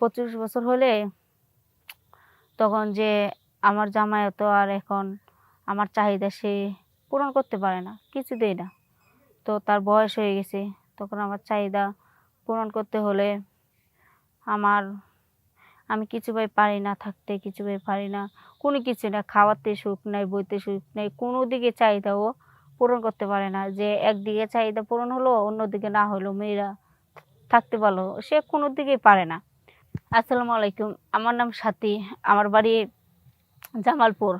পঁচিশ বছর হলে তখন যে আমার জামাই আর এখন আমার চাহিদা সে পূরণ করতে পারে না কিছু দেয় না। তো তার বয়স হয়ে গেছে, তখন আমার চাহিদা পূরণ করতে হলে আমার আমি কিছু ভাই পারি না থাকতে, কিছু ভাই পারি না, কোনো কিছু না, খাওয়াতে সুখ নেই, বইতে সুখ নেই, কোনো দিকে চাহিদাও পূরণ করতে পারে না। যে একদিকে চাহিদা পূরণ হলো, অন্যদিকে না হলো, মেয়েরা থাকতে পারল, সে কোনো দিকেই পারে না। আসসালামু আলাইকুম। আমার নাম সাথী। আমার বাড়ি জামালপুর।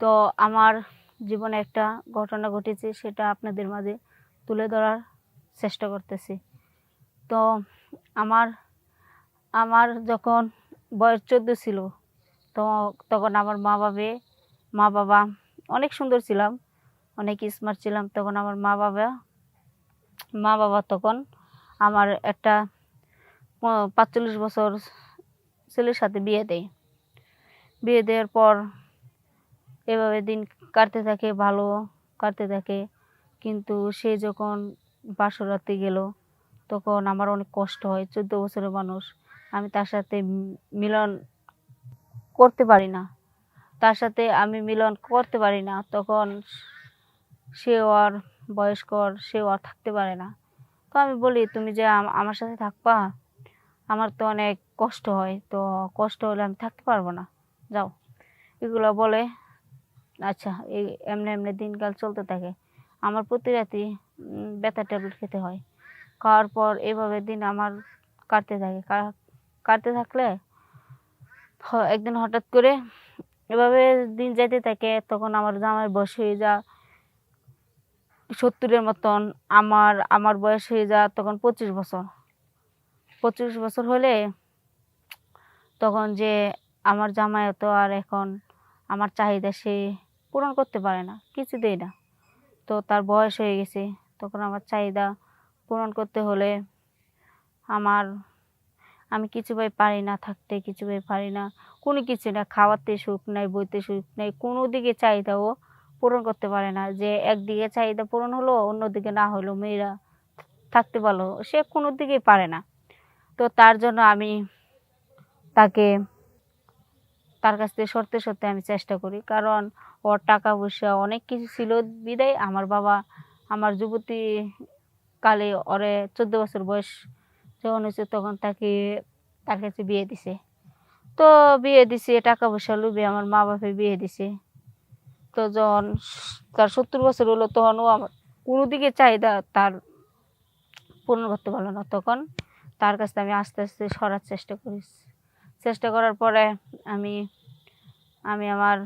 তো আমার জীবনে একটা ঘটনা ঘটেছে, সেটা আপনাদের মাঝে তুলে ধরার চেষ্টা করতেছি। তো আমার আমার যখন বয়স চোদ্দ ছিল, তো তখন আমার মা বাবে, মা বাবা অনেক সুন্দর ছিলাম, অনেক স্মার্ট ছিলাম। তখন আমার মা বাবা মা বাবা তখন আমার একটা পাঁচচল্লিশ বছর ছেলের সাথে বিয়ে দেয়। বিয়ে দেওয়ার পর এভাবে দিন কাটতে থাকে, ভালো কাটতে থাকে। কিন্তু সে যখন বাসরাতে গেল, তখন আমার অনেক কষ্ট হয়, চোদ্দ বছরের মানুষ। আমি তার সাথে মিলন করতে পারি না। তার সাথে আমি মিলন করতে পারি না। তখন সেও আর বয়স্কর সেও আর থাকতে পারে না। তো আমি বলি, তুমি যে আম- আমার সাথে থাকবা? আমার তো অনেক কষ্ট হয়, তো কষ্ট হলে আমি থাকতে পারব না। যাও। এগুলো বলে আচ্ছা এই এমনি এমনি দিনকাল চলতে থাকে। আমার প্রতি রাতে ব্যথা ট্যাবলেট খেতে হয়। খাওয়ার পর এভাবে দিন আমার কাটতে থাকে। কাটতে থাকলে একদিন হঠাৎ করে এভাবে দিন যেতে থাকে, তখন আমার জামাই বয়স হয়ে যা, সত্তরের মতন, আমার আমার বয়স হয়ে যা, তখন পঁচিশ বছর। পঁচিশ বছর হলে তখন যে আমার জামাই তো আর এখন আমার চাহিদা সে পূরণ করতে পারে না কিছু দেয় না। তো তার বয়স হয়ে গেছে, তখন আমার চাহিদা পূরণ করতে হলে আমার, আমি কিছু ভাই পারি না থাকতে, কিছু ভাই পারি না। কোনো কিছু না, খাওয়াতে সুখ নাই, বইতে সুখ নেই, কোনো দিকে চাহিদা ও পূরণ করতে পারে না। যে একদিকে চাহিদা পূরণ হলো, অন্যদিকে না হলো, মেয়েরা থাকতে পারল, সে কোনো দিকেই পারে না। তো তার জন্য আমি তাকে তার কাছ থেকে সরতে সরতে আমি চেষ্টা করি। কারণ ওর টাকা পয়সা অনেক কিছু ছিল বিদায়। আমার বাবা, আমার যুবতী কালে ওরে চোদ্দ বছর বয়স যখন হয়েছে তখন তাকে, তার কাছে বিয়ে দিছে। তো বিয়ে দিছে টাকা পয়সা লুবে আমার মা বাপে বিয়ে দিছে। তো যখন তার সত্তর বছর হলো তখন ও আমার কোনো দিকে চাহিদা তার পূরণ করতে পারল না। তখন তার কাছ আমি আস্তে আস্তে সরার চেষ্টা করি চেষ্টা করার পরে আমি আমি আমার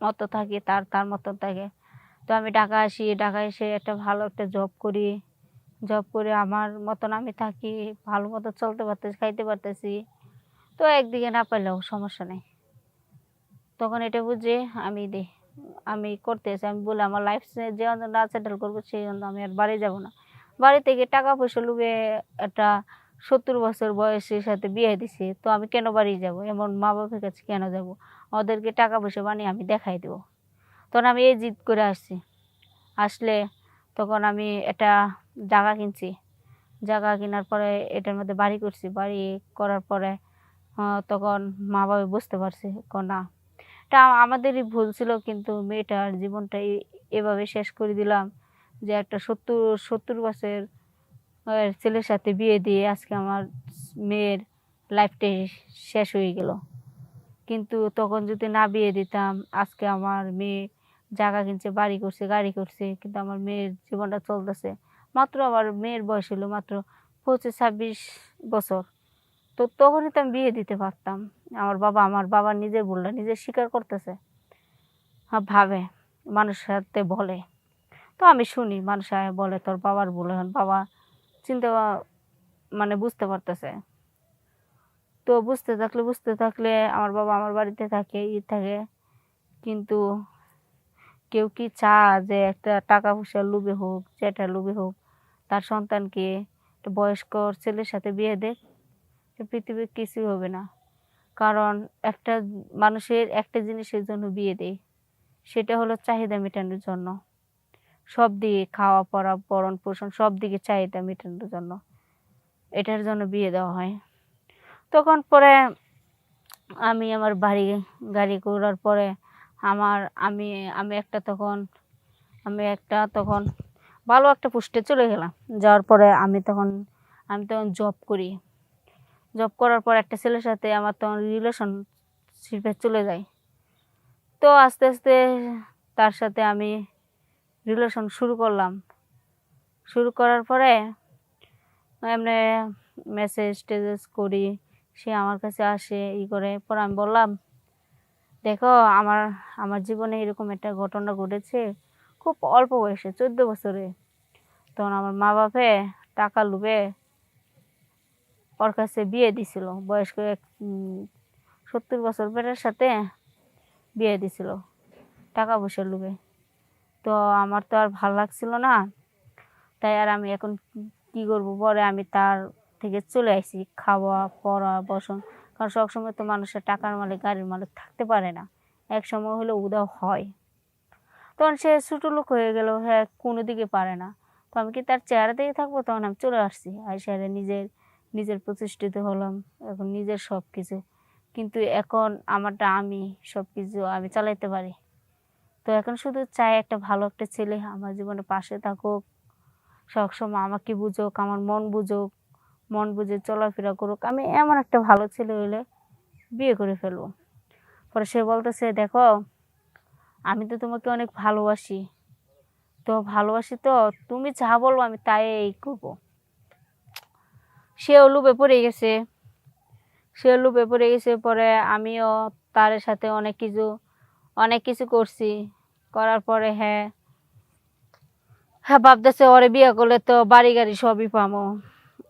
মতো থাকি, তার তার মতো থাকে। তো আমি ঢাকা আসি ঢাকা এসে একটা ভালো একটা জব করি। জব করে আমার মতন আমি থাকি, ভালো মতো চলতে পারতেছি, খাইতে পারতেছি। তো একদিকে না পারলেও সমস্যা নেই। তখন এটা বুঝে আমি দিই আমি করতেছি আমি বলে আমার লাইফ যে না সেটেল করব, সেই জন্য আমি আর বাড়ি যাব না। বাড়ি থেকে টাকা পয়সা লুবে একটা সত্তর বছর বয়সের সাথে বিয়ে দিছে, তো আমি কেন বাড়ি যাব? এমন মা বাবার কাছে কেন যাব? ওদেরকে টাকা পয়সা বানিয়ে আমি দেখাই দেবো। তখন আমি এই জিদ করে আসছি। আসলে তখন আমি একটা জায়গা কিনছি। জায়গা কেনার পরে এটার মধ্যে বাড়ি করছি। বাড়ি করার পরে তখন মা বাবা বুঝতে পারছে না। এটা আমাদেরই ভুল ছিল, কিন্তু মেয়েটার জীবনটা এভাবে শেষ করে দিলাম। যে একটা সত্তর সত্তর বছর ছেলের সাথে বিয়ে দিয়ে আজকে আমার মেয়ের লাইফটাই শেষ হয়ে গেল। কিন্তু তখন যদি না বিয়ে দিতাম, আজকে আমার মেয়ে জায়গা কিনছে, বাড়ি করছে, গাড়ি করছে, কিন্তু আমার মেয়ের জীবনটা চলতেছে। মাত্র আমার মেয়ের বয়স হলো মাত্র পঁচিশ, ছাব্বিশ বছর। তো তখনই তো আমি বিয়ে দিতে পারতাম। আমার বাবা আমার বাবা নিজে বলল, নিজে স্বীকার করতেছে। হ্যাঁ ভাবে, মানুষের সাথে বলে। তো আমি শুনি, মানুষ বলে, তোর বাবার বলে বাবা চিন্তা মানে বুঝতে পারতেছে। তো বুঝতে থাকলে বুঝতে থাকলে আমার বাবা আমার বাড়িতে থাকে ই থাকে। কিন্তু কেউ কি চা যে একটা টাকা পয়সা লোভে হোক যেটা লোভে হোক, তার সন্তানকে একটা বয়স্ক ছেলের সাথে বিয়ে দেখ পৃথিবীর কিছুই হবে না। কারণ একটা মানুষের একটা জিনিসের জন্য বিয়ে দেয়, সেটা হলো চাহিদা মেটানোর জন্য। সব দিকে খাওয়া, পড়া পরণ পোষণ সব দিকে চাহিদা মেটানোর জন্য। এটার জন্য বিয়ে দেওয়া হয়। তখন পরে আমি আমার বাড়ি, গাড়ি করার পরে আমার, আমি আমি একটা তখন, আমি একটা তখন ভালো একটা পোস্টে চলে গেলাম। যাওয়ার পরে আমি তখন আমি তখন জব করি। জব করার পর একটা ছেলের সাথে আমার তখন রিলেশনশিপে চলে যায় তো আস্তে আস্তে তার সাথে আমি রিলেশন শুরু করলাম। শুরু করার পরে এমনি মেসেজ টেসেজ করি, সে আমার কাছে আসে, ই করে। পরে আমি বললাম, দেখো, আমার আমার জীবনে এরকম একটা ঘটনা ঘটেছে, খুব অল্প বয়সে, চোদ্দ বছরে। তখন আমার মা বাপে টাকা লুবে, ওর কাছে বিয়ে দিছিল। বয়স্ক এক সত্তর বছর পেটের সাথে বিয়ে দিছিল, টাকা পয়সা লুবে। তো আমার তো আর ভালো লাগছিল না। তাই আর আমি এখন কি করব? পরে আমি তার থেকে চলে আসি খাওয়া, পড়া, বসন। কারণ সবসময় তো মানুষের টাকার মালিক, গাড়ির মালিক থাকতে পারে না। এক সময় হলে উদাও হয়। তখন সে ছোটো লোক হয়ে গেল হ্যাঁ কোনো দিকে পারে না। তো আমি কি তার চেহারা দেখে থাকব? তখন আমি চলে আসছি। আর সেরে নিজের নিজের প্রতিষ্ঠিত হলাম। এখন নিজের সব কিছু কিন্তু এখন আমারটা আমি সব কিছু আমি চালাইতে পারি। তো এখন শুধু চাই একটা ভালো একটা ছেলে আমার জীবনে পাশে থাকুক। সবসময় আমাকে বুঝুক, আমার মন বুঝুক, মন বুঝে চলাফেরা করুক। আমি এমন একটা ভালো ছেলে হইলে বিয়ে করে ফেলব। পরে সে বলতেছে, দেখো, আমি তো তোমাকে অনেক ভালোবাসি। তো ভালোবাসি তো, তুমি যা বলব আমি তাই করব। সেও লুপে পড়ে গেছে। সে লুপে পড়ে গেছে, পরে আমিও তার সাথে অনেক কিছু অনেক কিছু করছি। করার পরে হ্যাঁ। হ্যাঁ ভাবতেছে ওরে বিয়ে করলে তো বাড়ি গাড়ি সবই পামো।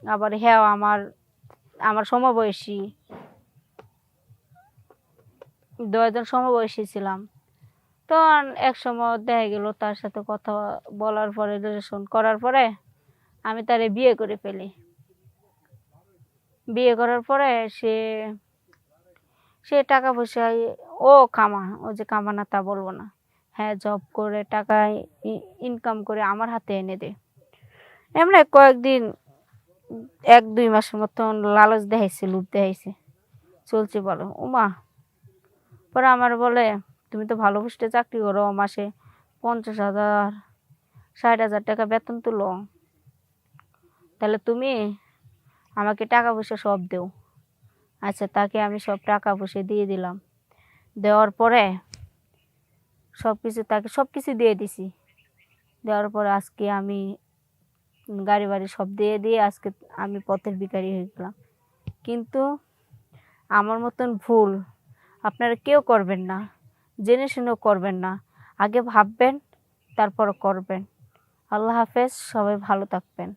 আবার হ্যাঁ আমার আমার সমবয়সী। দুজন সমবয়সী ছিলাম। তো এক সময় দেখা গেল তার সাথে কথা বলার পরে রিলেশন করার পরে আমি তারে বিয়ে করে ফেলি। বিয়ে করার পরে সে সে টাকা পয়সা ও কামা, ও যে কামানা তা বলব না। হ্যাঁ জব করে টাকা ইনকাম করে আমার হাতে এনে দে। এমনি কয়েকদিন, এক, দুই মাসের মতন লালচ দেখাইছে, লুপ দেখাইছে। চলছে বলো। ওমা পরে আমার বলে, তুমি তো ভালো পুষ্টে চাকরি করো, মাসে পঞ্চাশ হাজার, ষাট হাজার টাকা বেতন তুলো। তাহলে তুমি আমাকে টাকা পয়সা সব দেও। আচ্ছা তাকে আমি সব টাকা পয়সা দিয়ে দিলাম। দেওয়ার পরে সব কিছু তাকে সব কিছু দিয়ে দিছি। দেওয়ার পরে আজকে আমি গাড়ি বাড়ি সব দিয়ে দিয়ে আজকে আমি পথের ভিখারি হয়ে গেলাম। কিন্তু আমার মতন ভুল আপনারা কেউ করবেন না, জেনে শুনেও করবেন না। আগে ভাববেন, তারপর করবেন। আল্লাহ হাফেজ, সবাই ভালো থাকবেন।